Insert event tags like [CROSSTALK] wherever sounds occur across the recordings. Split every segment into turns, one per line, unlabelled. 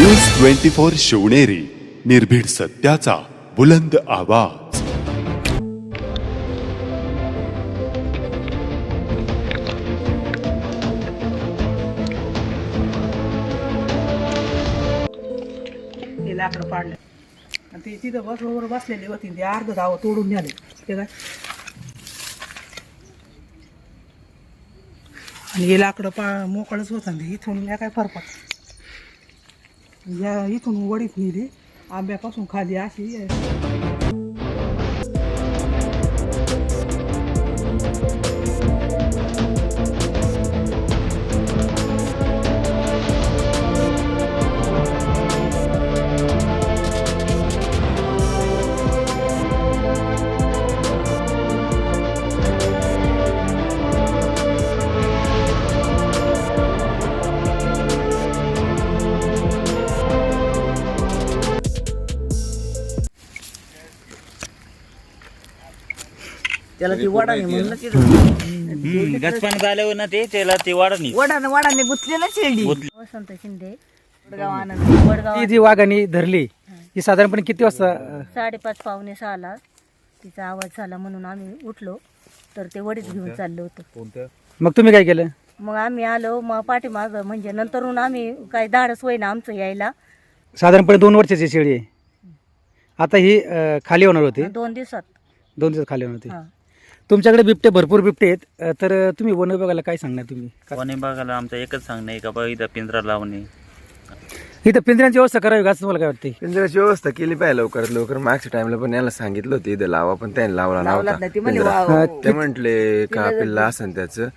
News twenty four Shivneri निर्भीड सत्याचा बुलंद आवाज.
ते लाकडं पाडलं. आणि ते तिथं बस बरोबर बसलेले होते ते अर्ध धाव तोडून न्याले ते काय? आणि हे लाकडं पा मोकळच होतं ते इथून या काय फरफट या इथून वडीत नेली. आंब्यापासून खाली अशी
त्याला ती वडाने म्हणलं की
गचपान आल्यावर ना ते त्याला ते वाढणी
वडाने वडाने गुतली ना शेंडी.
वसंत शिंदे वडगाव आनंद. वडगाव
ती जी वाघाने धरली ही. साधारणपणे किती वाजता
साडेपाच पावणे सहाला तिचा आवाज झाला म्हणून आम्ही उठलो. तर ते वडीच घेऊन चाललो होतो.
मग तुम्ही काय केलं?
मग आम्ही आलो मग पाठीमाग म्हणजे नंतरून आम्ही काही धाडस होईना आमचं यायला.
साधारणपणे दोन वर्षाची शेळी आहे. आता ही अं, खाली होणार होती?
दोन दिवसात.
दोन दिवस खाली होणार होती.
हा.
तुमच्याकडे बिबटे भरपूर बिबटे आहेत. तर तुम्ही वन विभागाला काय सांगणार तुम्ही?
कोणी बघायला आमचं एकच सांगणं आहे का बा इथं पिंजरा लावणे.
इथं पिंजऱ्यांची व्यवस्था करावी का असं तुम्हाला काय वाटते
पिंजऱ्याची व्यवस्था केली पाहिजे लवकरात लवकर. मागच्या टाइमला पण याला सांगितलं होतं इथं लावा पण त्याने लावला
लावलाच
नव्हता
नाही ती म्हणली
पिंजरा.
वा- [LAUGHS]
ते म्हंटले का पिल्ला असन त्याचं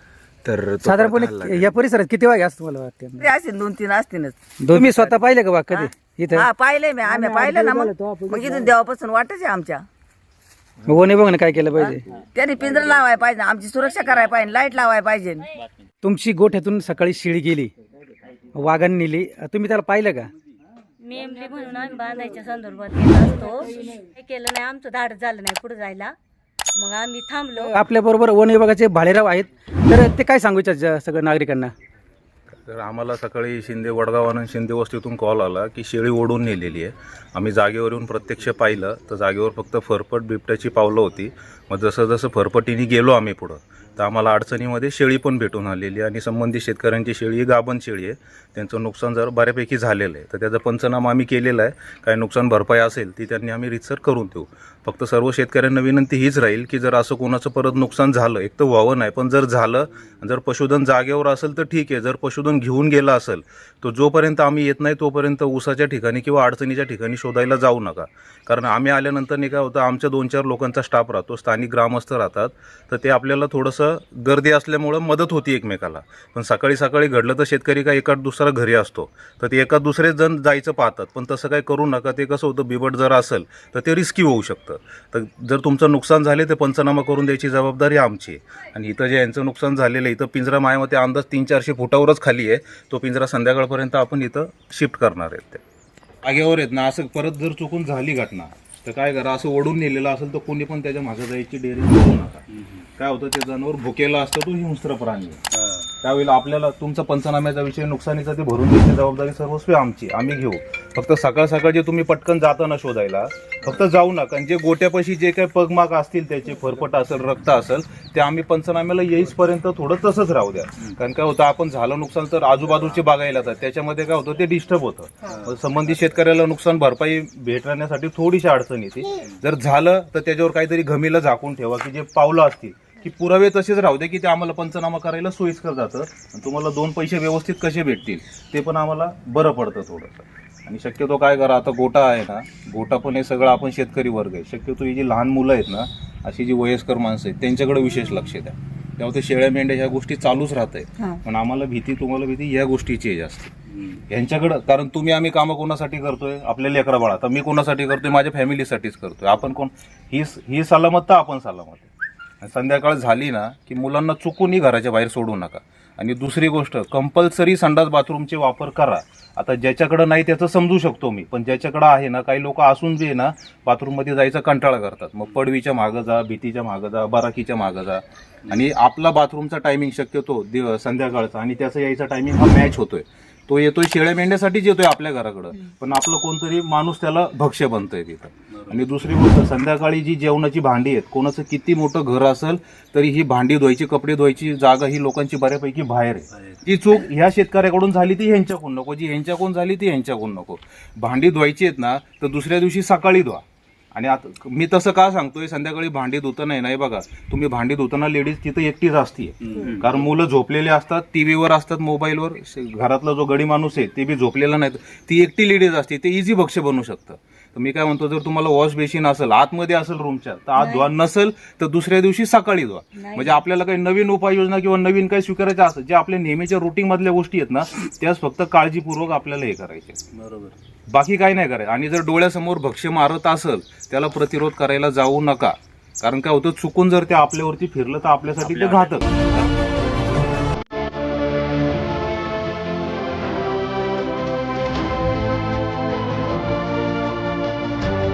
तर तो परत हल्ला
साधारणपणे या परिसरात किती वाघ आहे असं तुम्हाला वाटते
ते असतील दोन तीन असतीलच.
तुम्ही स्वतः पाहिले का वाघ कधी? इथं?
हा पाहिले मी आम्ही पाहिलं ना मग. मग इथून देवापासून वाटच आहे आमच्या.
मग वन विभागाने काय केलं पाहिजे.
त्यांनी पिंजरा लावायला पाहिजे आमची सुरक्षा करायला पाहिजे लाइट लावायला पाहिजे
तुमची गोठ्यातून सकाळी शिळी गेली वाघाने नेली. तुम्ही त्याला पाहिलं का?
मेमली म्हणून आम्ही बांधायच्या संदर्भात गेलो असतो. हे केलं नाही आमचं धाडस झालं नाही पुढे जायला. मग आम्ही थांबलो.
आपल्या बरोबर वन विभागाचे भाडेराव आहेत. तर ते काय सांगू इच्छितात सगळ्या नागरिकांना?
तर आम्हाला सकाळी शिंदे वडगाव शिंदे वस्तीतून कॉल आला की शेळी ओढून नेलेली आहे. आम्ही जागेवर येऊन प्रत्यक्ष पाहिलं तर जागेवर फक्त फरफट बिबट्याची पावलं होती. मग जसं जसं फरफटीने गेलो आम्ही पुढं तर आम्हाला अडचणीमध्ये शेळी पण भेटून आलेली आहे. आणि संबंधित शेतकऱ्यांची शेळी ही गाभण शेळी आहे. त्यांचं नुकसान जर बऱ्यापैकी झालेलं आहे तर त्याचा पंचनामा आम्ही केलेला आहे. काय नुकसान भरपाई असेल ती त्यांनी आम्ही रितसर करून देऊ. फक्त सर्व शेतकऱ्यांना विनंती हीच राहील की जर असं कोणाचं परत नुकसान झालं एक तर व्हावं नाही पण जर झालं जर पशुधन जागेवर असेल तर ठीक आहे जर पशुधन घेऊन गेला असेल तर जोपर्यंत आम्ही येत नाही तोपर्यंत ऊसाच्या ठिकाणी किंवा अडचणीच्या ठिकाणी शोधायला जाऊ नका. कारण आम्ही आल्यानंतर नाही काय होतं आमच्या दोन चार लोकांचा स्टाफ राहतो स्थानिक ग्रामस्थ राहतात तर ते आपल्याला थोडंसं गर्दी असल्यामुळं मदत होती एकमेकाला. पण सकाळी सकाळी घडलं तर शेतकरी काय एका दुसरा घरी असतो तर ते एका दुसरे जण जायचं पाहतात पण तसं काय करू नका ते कसं होतं बिबट जर असेल तर ते रिस्की होऊ शकतं. तर जर तुमचं नुकसान झाले तर पंचनामा करून द्यायची जबाबदारी आमची. आहे आणि इथं जे यांचं नुकसान झालेलं आहे इथं पिंजरा मायामध्ये अंदाज तीन चारशे फुटावरच खाली आहे. तो पिंजरा संध्याकाळपर्यंत आपण इथं शिफ्ट करणार आहेत ते. जागेवर आहेत ना असं परत जर चुकून झाली घटना तर काय करा असं ओढून नेलेलं असेल तर कोणी पण त्याच्यामागे जायची डेअरी करू नका. काय होतं ते जनावर भुकेला असतं तो हिंस्त्र प्राणी आहे. त्यावेळेला आपल्याला तुमचा पंचनाम्याचा विषय नुकसानीचा ते भरून द्यायची जबाबदारी सर्वस्वी आमची आम्ही घेऊ. फक्त सकाळ सकाळ जे तुम्ही पटकन जाताना शोधायला. फक्त जाऊ नका. आणि जे गोट्यापाशी जे काही पगमाग असतील त्याचे फरफट असेल रक्त असेल ते आम्ही पंचनाम्याला येईसपर्यंत थोडं तसंच राहू द्या. कारण काय होतं आपण झालं नुकसान तर आजूबाजूचे बागायला जातात त्याच्यामध्ये काय होतं ते डिस्टर्ब होतं. संबंधित शेतकऱ्याला नुकसान भरपाई भेटण्यासाठी थोडीशी अडचण येते. जर झालं तर त्याच्यावर काहीतरी घमीला झाकून ठेवा की जे पावलं असतील की पुरावे तसेच राहू दे की ते आम्हाला पंचनामा करायला सोयीस्कर जातं. आणि तुम्हाला दोन पैसे व्यवस्थित कसे भेटतील ते पण आम्हाला बरं पडतं थोडंसं. आणि शक्यतो काय करा आता गोटा आहे ना गोटा पण हे सगळं आपण शेतकरी वर्ग आहे. शक्यतो ही जी लहान मुलं आहेत ना अशी जी वयस्कर माणसं आहेत त्यांच्याकडे विशेष लक्ष द्या. तेव्हा ते शेळ्या मेंढ्या ह्या गोष्टी चालूच राहत आहेत. पण आम्हाला भीती तुम्हाला भीती या गोष्टीची आहे जास्त. यांच्याकडं कारण तुम्ही आम्ही कामं कोणासाठी करतोय? आपल्या लेकरा बाळा. तर मी कोणासाठी करतोय? माझ्या फॅमिलीसाठीच करतोय. आपण कोण? ही ही सलामत तर आपण सलामत आहे. आणि संध्याकाळ झाली ना की मुलांना चुकूनही घराच्या बाहेर सोडू नका. आणि दुसरी गोष्ट कंपल्सरी संडास बाथरूमचे वापर करा. आता ज्याच्याकडं नाही त्याचं समजू शकतो मी पण ज्याच्याकडं आहे ना काही लोक असून जे आहे ना बाथरूममध्ये जायचा कंटाळा करतात. मग पडवीच्या मागं जा भीतीच्या मागं जा बराकीच्या मागं जा. आणि आपला बाथरूमचा टायमिंग शक्यतो दिव संध्याकाळचा आणि त्याचा यायचा टायमिंग हा मॅच होतोय. तो येतोय शेळ्या मेंढ्यासाठीच येतोय आपल्या घराकडं. पण आपलं कोणतरी माणूस त्याला भक्ष्य बनतंय तिथं. आणि दुसरी गोष्ट संध्याकाळी जी जेवणाची भांडी आहेत कोणाचं किती मोठं घर असेल तरी ही भांडी धुवायची कपडे धुवायची जागा ही लोकांची बऱ्यापैकी बाहेर आहे. ती चूक ह्या शेतकऱ्याकडून झाली ती ह्यांच्याकडून नको. जी ह्यांच्याकडून झाली ती ह्यांच्याकडून नको. भांडी धुवायची आहेत ना तर दुसऱ्या दिवशी सकाळी धुवा. आणि आता मी तसं का सांगतोय संध्याकाळी भांडी धुताना नाही बघा तुम्ही भांडी धुताना लेडीज तिथं एकटीच असते कारण मुलं झोपलेले असतात टीव्हीवर असतात मोबाईलवर घरातला जो गडी माणूस आहे ते बी झोपलेला नाही ती एकटी लेडीज असते ते इझी भक्ष्य बनवू शकतं. तर मी काय म्हणतो जर तुम्हाला वॉश बेसिन असेल आतमध्ये असेल रूमच्या तर आत धुवा. नसेल तर दुसऱ्या दिवशी सकाळी धुवा. म्हणजे आपल्याला काही नवीन उपाययोजना किंवा नवीन काही स्वीकारायच्या असतात जे आपल्या नेहमीच्या रुटीन मधल्या गोष्टी आहेत ना त्याच फक्त काळजीपूर्वक आपल्याला हे करायचे.
बरोबर.
बाकी काही नाही करायचं. आणि जर डोळ्यासमोर भक्ष्य मारत असेल त्याला प्रतिरोध करायला जाऊ नका. कारण काय होतं चुकून जर ते आपल्यावरती फिरलं तर आपल्यासाठी ते घातक.